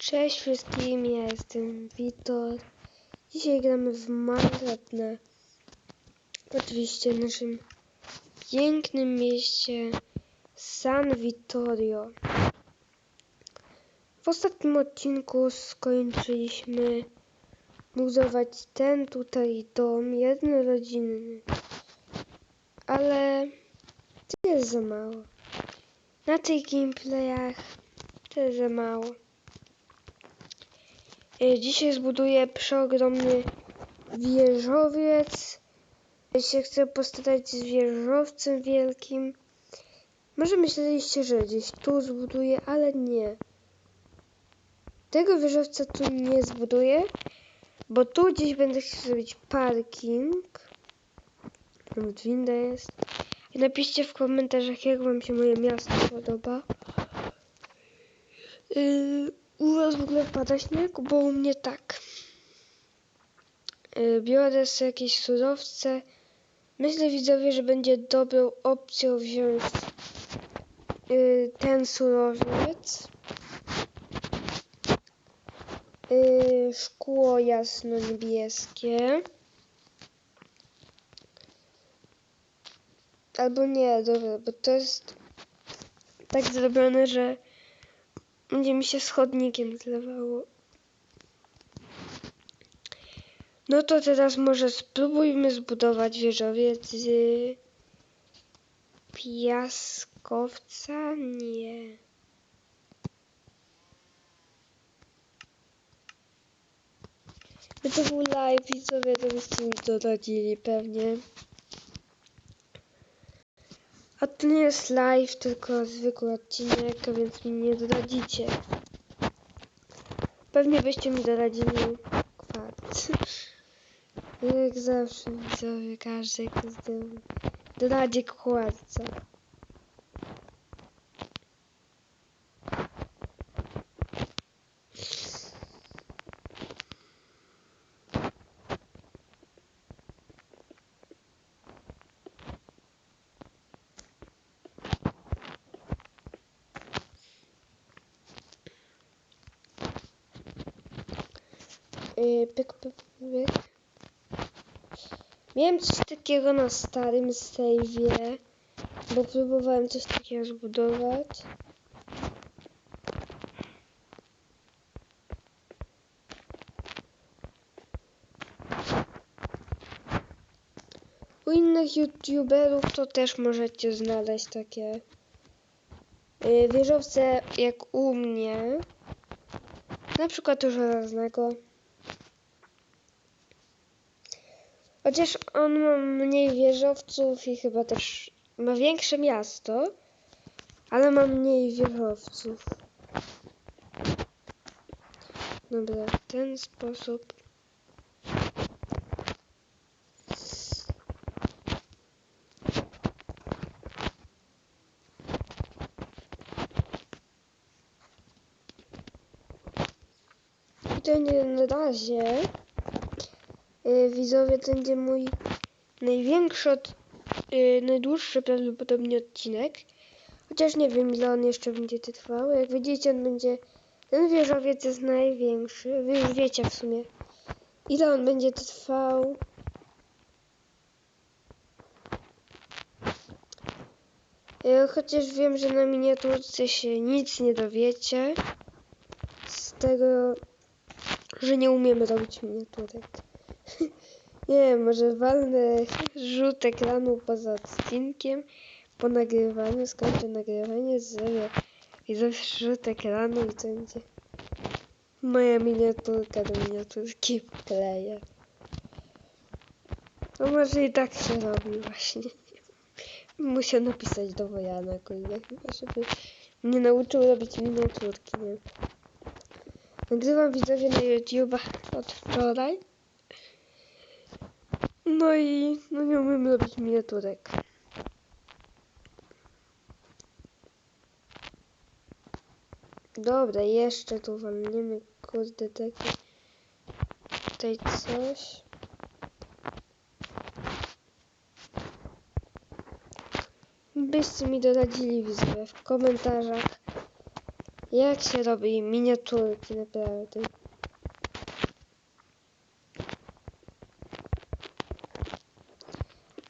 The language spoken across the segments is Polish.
Cześć wszystkim, ja jestem Witor. Dzisiaj gramy w Minecraft na oczywiście naszym pięknym mieście San Vittorio. W ostatnim odcinku skończyliśmy budować ten tutaj dom jednorodzinny, ale to jest za mało. Na tych gameplayach to jest za mało. E, Dzisiaj zbuduję przeogromny wieżowiec. Ja się chcę postarać z wieżowcem wielkim. Może myśleliście, że gdzieś tu zbuduję, ale nie. Tego wieżowca tu nie zbuduję, bo tu gdzieś będę chciał zrobić parking. Nawet winda jest. I napiszcie w komentarzach, jak wam się moje miasto podoba. Yy, u was w ogóle pada śnieg, bo u mnie tak. Yy, biorę sobie jakieś surowce. Myślę widzowie, że będzie dobrą opcją wziąć yy, ten surowiec. Yy, szkło jasno-niebieskie. Albo nie, dobra, bo to jest tak zrobione, że będzie mi się schodnikiem zlewało. No to teraz może spróbujmy zbudować wieżowiec z piaskowca? Nie. By to był live, widzowie, to byście mi doradzili pewnie. A to nie jest live, tylko zwykły odcinek, więc mi nie doradzicie. Pewnie byście mi doradzili kwart. Jak zawsze widzowie, każdy każdy doradzi kładca. Yy, pyk, pyk, pyk. Miałem coś takiego na starym save'ie, bo próbowałem coś takiego zbudować. U innych youtuberów to też możecie znaleźć takie yy, wieżowce jak u mnie. Na przykład u żelaznego. Chociaż on ma mniej wieżowców i chyba też ma większe miasto, ale ma mniej wieżowców. Dobra, w ten sposób. I to nie na razie. Yy, widzowie, to będzie mój największy, od, yy, najdłuższy prawdopodobnie odcinek. Chociaż nie wiem, ile on jeszcze będzie trwał. Jak widzicie, on będzie. Ten wieżowiec jest największy. Wy już wiecie w sumie, ile on będzie trwał. Yy, chociaż wiem, że na miniaturce się nic nie dowiecie. Z tego, że nie umiemy robić miniaturek. Nie wiem, może walnę rzut ekranu poza odcinkiem. Po nagrywaniu, skończę nagrywanie, zrobię i zawsze rzut ekranu i to będzie moja miniaturka do miniaturki wkleję. No może i tak się robi właśnie. Muszę napisać do Wojana, kurde, chyba żeby mnie nauczył robić miniaturki, nie? Nagrywam widzowie na YouTube'a od wczoraj. No i no nie umiem robić miniaturek. Dobra, jeszcze tu walniemy, kurde, takie tutaj coś. Byście mi doradzili widzowie w komentarzach, Jak się robi miniaturki naprawdę?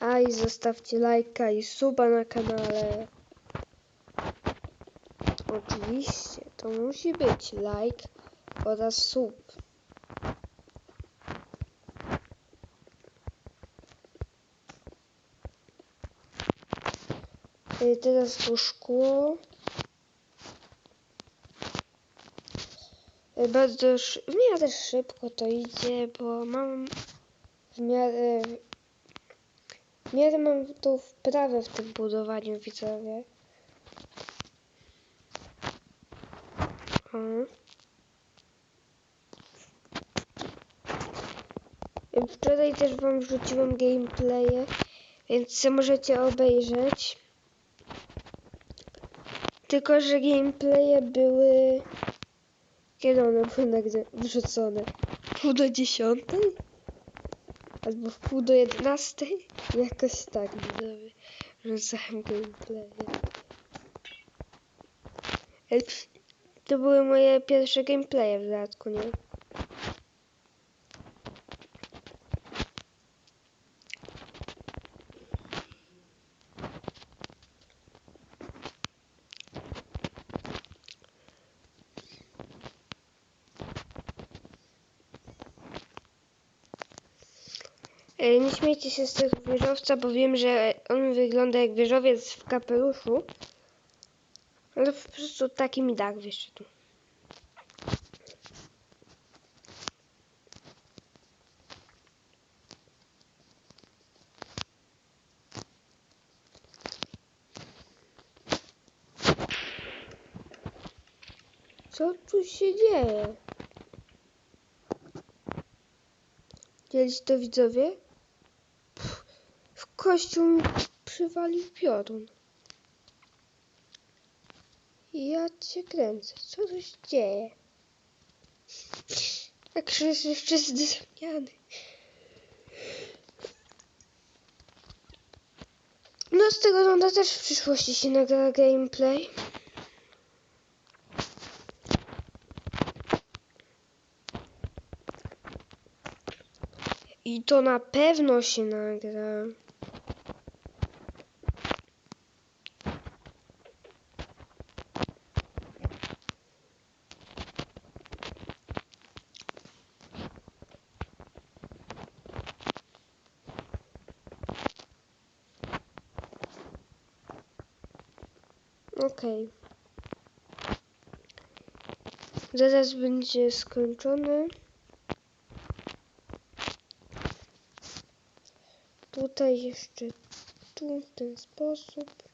A i zostawcie lajka i suba na kanale. Oczywiście, to musi być like oraz sub. Y, Teraz to szkło. Y, Bardzo w miarę szybko to idzie, bo mam w miarę miarę mam tą wprawę w tym budowaniu widzowie. Y, Wczoraj też wam wrzuciłem gameplaye, więc możecie obejrzeć. Tylko, że gameplaye były... Kiedy one były wrzucone? Pół do dziesiątej? Albo w pół do jedenastej? Jakoś tak, widzowie. Rzucałem psz- To były moje pierwsze gameplaye w dodatku, nie? Nie śmiejcie się z tego wieżowca, bo wiem, że on wygląda jak wieżowiec w kapeluszu. Ale po prostu taki mi dach wyszedł. Co tu się dzieje? Widzieliście to widzowie? Kościół mi przywalił piorun. Ja cię kręcę. Co tu się dzieje? Jak krzyż jeszcze zdrewniany. No z tego ronda też w przyszłości się nagra gameplay. I to na pewno się nagra. Okej. Zaraz będzie skończony. Tutaj jeszcze tu w ten sposób.